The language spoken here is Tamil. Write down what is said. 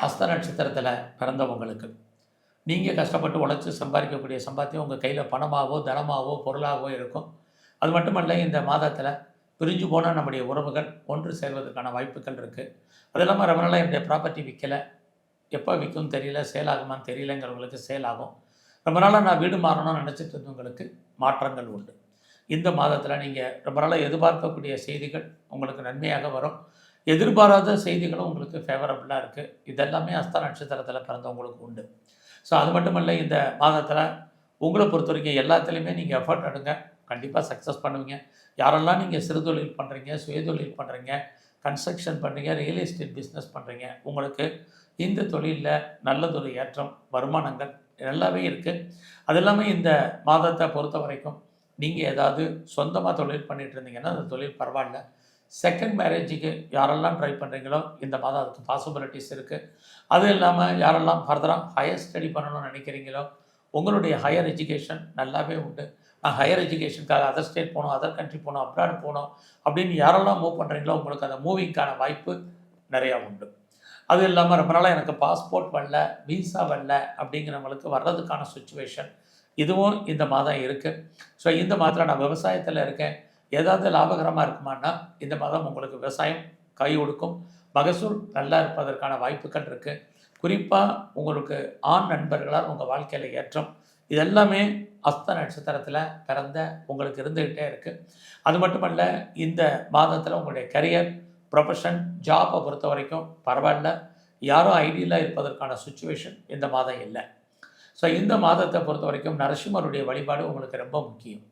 ஹஸ்த நட்சத்திரத்தில் பிறந்தவங்களுக்கு நீங்கள் கஷ்டப்பட்டு உழைச்சி சம்பாதிக்கக்கூடிய சம்பாத்தியம் உங்கள் கையில் பணமாகவோ தனமாகவோ பொருளாகவோ இருக்கும். அது மட்டுமல்ல இந்த மாதத்தில் பிரிஞ்சு போன நம்முடைய உறவுகள் ஒன்று சேர்வதற்கான வாய்ப்புகள் இருக்குது அது இல்லாமல் ரொம்ப நாளாக என்னுடைய ப்ராப்பர்ட்டி விற்கலை எப்போ விற்கும் தெரியல சேல் ஆகுமான்னு தெரியலங்கிறவங்களுக்கு சேல் ஆகும். ரொம்ப நாளாக நான் வீடு மாறணும்னு நினச்சிட்டு இருந்தவங்களுக்கு மாற்றங்கள் உண்டு. இந்த மாதத்தில் நீங்கள் ரொம்ப நாளாக எதிர்பார்க்கக்கூடிய செய்திகள் உங்களுக்கு நன்மையாக வரும். எதிர்பாராத செய்திகளும் உங்களுக்கு ஃபேவரபுளாக இருக்குது இதெல்லாமே அஸ்த நட்சத்திரத்தில் பிறந்தவங்களுக்கு உண்டு. ஸோ அது மட்டுமல்ல இந்த மாதத்தில் உங்களை பொறுத்த வரைக்கும் எல்லாத்துலேயுமே நீங்கள் எஃபர்ட் எடுங்க. கண்டிப்பாக சக்ஸஸ் பண்ணுவீங்க. யாரெல்லாம் நீங்கள் சிறு தொழில் பண்ணுறீங்க சுயதொழில் பண்ணுறீங்க கன்ஸ்ட்ரக்ஷன் பண்ணுறீங்க ரியல் எஸ்டேட் பிஸ்னஸ் பண்ணுறீங்க உங்களுக்கு இந்த தொழிலில் நல்லதொரு ஏற்றம் வருமானங்கள் நல்லாவே இருக்குது அது இல்லாமல் இந்த மாதத்தை பொறுத்த வரைக்கும் நீங்கள் ஏதாவது சொந்தமாக தொழில் பண்ணிகிட்டு இருந்தீங்கன்னா அந்த தொழில் பரவாயில்ல. செகண்ட் மேரேஜுக்கு யாரெல்லாம் ட்ரை பண்ணுறீங்களோ இந்த மாதம் அதுக்கு பாசிபிலிட்டிஸ் இருக்குது அது இல்லாமல் யாரெல்லாம் ஃபர்தராக ஹையர் ஸ்டடி பண்ணணும்னு நினைக்கிறீங்களோ உங்களுடைய ஹையர் எஜுகேஷன் நல்லாவே உண்டு. நான் ஹையர் எஜுகேஷனுக்காக அதர் ஸ்டேட் போகணும் அதர் கண்ட்ரி போகணும் அப்ராட் போகணும் அப்படின்னு யாரெல்லாம் மூவ் பண்ணுறீங்களோ உங்களுக்கு அந்த மூவிங்க்கான வாய்ப்பு நிறையா உண்டு. அது இல்லாமல் ரொம்ப நாளாக எனக்கு பாஸ்போர்ட் வரல விசா வரல அப்படிங்கிறவங்களுக்கு வர்றதுக்கான சுச்சுவேஷன் இதுவும் இந்த மாதம் இருக்குது ஸோ இந்த மாதத்தில் நான் விவசாயத்தில் இருக்கேன். ஏதாவது லாபகரமாக இருக்குமான்னா இந்த மாதம் உங்களுக்கு விவசாயம் கை கொடுக்கும் மகசூல் நல்லா இருப்பதற்கான வாய்ப்புகள் இருக்குது குறிப்பாக உங்களுக்கு ஆண் நண்பர்களால் உங்கள் வாழ்க்கையில் ஏற்றம். இதெல்லாமே அஸ்த நட்சத்திரத்தில் பிறந்த உங்களுக்கு இருந்துக்கிட்டே இருக்குது அது மட்டுமல்ல இந்த மாதத்தில் உங்களுடைய கரியர் ப்ரொஃபஷன் ஜாப்பை பொறுத்த வரைக்கும் பரவாயில்ல. யாரும் ஐடியலாக இருப்பதற்கான சுச்சுவேஷன் இந்த மாதம் இல்லை. ஸோ இந்த மாதத்தை பொறுத்த வரைக்கும் நரசிம்மருடைய வழிபாடு உங்களுக்கு ரொம்ப முக்கியம்.